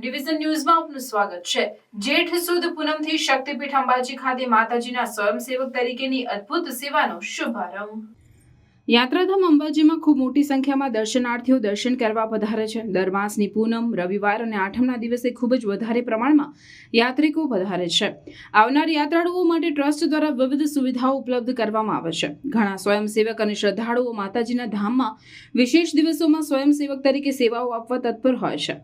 Division ન્યૂઝમાં આપનું સ્વાગત છે. જેઠ સુદ પૂનમથી શક્તિપીઠ અંબાજી ખાતે માતાજીના સ્વયંસેવક તરીકેની અદ્ભુત સેવાનો શુભારંભ. યાત્રાધામ અંબાજીમાં ખૂબ મોટી સંખ્યામાં દર્શનાર્થીઓ દર્શન કરવા પધારે છે. દર માસની પૂનમ, રવિવાર અને આઠમના દિવસે ખૂબ જ વધારે પ્રમાણમાં યાત્રિકો પધારે છે. આવનાર યાત્રાળુઓ માટે ટ્રસ્ટ દ્વારા વિવિધ સુવિધાઓ ઉપલબ્ધ કરવામાં આવે છે. ઘણા સ્વયંસેવક અને શ્રદ્ધાળુઓ માતાજીના ધામમાં વિશેષ દિવસોમાં સ્વયંસેવક તરીકે સેવાઓ આપવા તત્પર હોય છે.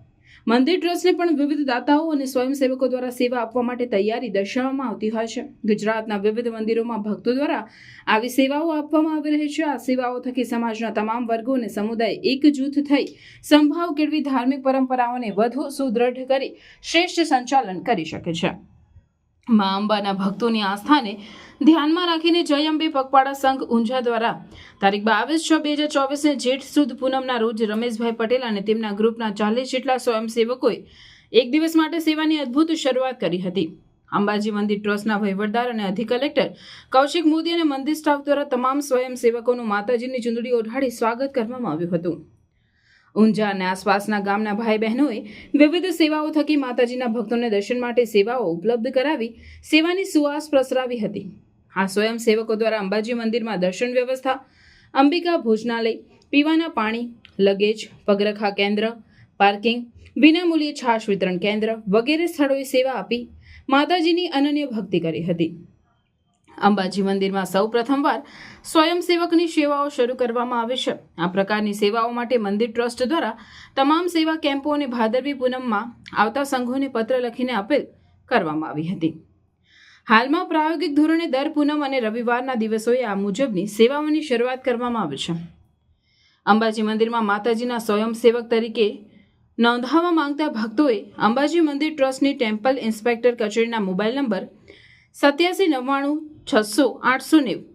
મંદિર ટ્રસ્ટને પણ વિવિધ દાતાઓ અને સ્વયંસેવકો દ્વારા સેવા આપવા માટે તૈયારી દર્શાવવામાં આવતી હોય છે. ગુજરાતના વિવિધ મંદિરોમાં ભક્તો દ્વારા આવી સેવાઓ આપવામાં આવી રહી છે. આ સેવાઓ થકી સમાજના તમામ વર્ગો અને સમુદાય એકજૂથ થઈ સંભાવ કેળવી ધાર્મિક પરંપરાઓને વધુ સુદૃઢ કરી શ્રેષ્ઠ સંચાલન કરી શકે છે. મા અંબાના ભક્તોની આસ્થાને ધ્યાનમાં રાખીને જય અંબે પગપાળા સંઘ ઊંઝા દ્વારા તારીખ બાવીસ છ બે હજાર ચોવીસને જેઠ સુદ પૂનમના રોજ રમેશભાઈ પટેલ અને તેમના ગ્રુપના ચાલીસ જેટલા સ્વયંસેવકોએ એક દિવસ માટે સેવાની અદ્ભુત શરૂઆત કરી હતી. અંબાજી મંદિર ટ્રસ્ટના વહીવટદાર અને અધિક કલેક્ટર કૌશિક મોદી અને મંદિર સ્ટાફ દ્વારા તમામ સ્વયંસેવકોનું માતાજીની ચૂંદડી ઓઢાડી સ્વાગત કરવામાં આવ્યું હતું. ઊંઝા અને આસપાસના ગામના ભાઈ બહેનોએ વિવિધ સેવાઓ થકી માતાજીના ભક્તોને દર્શન માટે સેવાઓ ઉપલબ્ધ કરાવી સેવાની સુવાસ પ્રસરાવી હતી. આ સ્વયંસેવકો દ્વારા અંબાજી મંદિરમાં દર્શન વ્યવસ્થા, અંબિકા ભોજનાલય, પીવાના પાણી, લગેજ, પગરખા કેન્દ્ર, પાર્કિંગ, વિનામૂલ્યે છાશ વિતરણ કેન્દ્ર વગેરે સ્થળોએ સેવા આપી માતાજીની અનન્ય ભક્તિ કરી હતી. અંબાજી મંદિરમાં સૌ પ્રથમવાર સ્વયંસેવકની સેવાઓ શરૂ કરવામાં આવે છે. આ પ્રકારની સેવાઓ માટે મંદિર ટ્રસ્ટ દ્વારા તમામ સેવા કેમ્પો અને ભાદરવી પૂનમમાં આવતા સંઘોને પત્ર લખીને અપીલ કરવામાં આવી હતી. હાલમાં પ્રાયોગિક ધોરણે દર પૂનમ અને રવિવારના દિવસોએ આ મુજબની સેવાઓની શરૂઆત કરવામાં આવે છે. અંબાજી મંદિરમાં માતાજીના સ્વયંસેવક તરીકે નોંધાવવા માંગતા ભક્તોએ અંબાજી મંદિર ટ્રસ્ટની ટેમ્પલ ઇન્સ્પેક્ટર કચેરીના મોબાઈલ નંબર સત્યાસી, નવ્વાણું, છસો, આઠસો નેવું,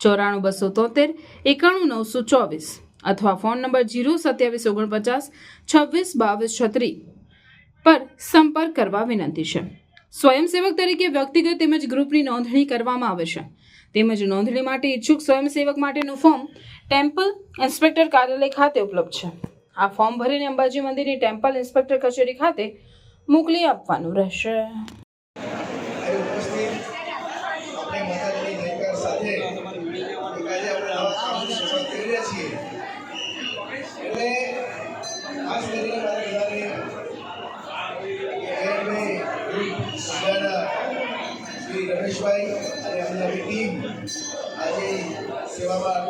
ચોરાણું, બસો તોતેર, એકાણું, નવસો ચોવીસ અથવા ફોન નંબર જીરો સત્યાવીસ, ઓગણપચાસ, છવ્વીસ, બાવીસ, છત્રીસ પર સંપર્ક કરવા વિનંતી છે. સ્વયંસેવક તરીકે વ્યક્તિગત તેમજ ગ્રુપની નોંધણી કરવામાં આવે છે. તેમજ નોંધણી માટે ઈચ્છુક સ્વયંસેવક માટેનું ફોર્મ ટેમ્પલ ઇન્સ્પેક્ટર કાર્યાલય ખાતે ઉપલબ્ધ છે. આ ફોર્મ ભરીને અંબાજી મંદિરની ટેમ્પલ ઇન્સ્પેક્ટર કચેરી ખાતે મોકલી આપવાનું રહેશે. શ્રી રમેશભાઈ અને અમારી ટીમ આજે સેવામાં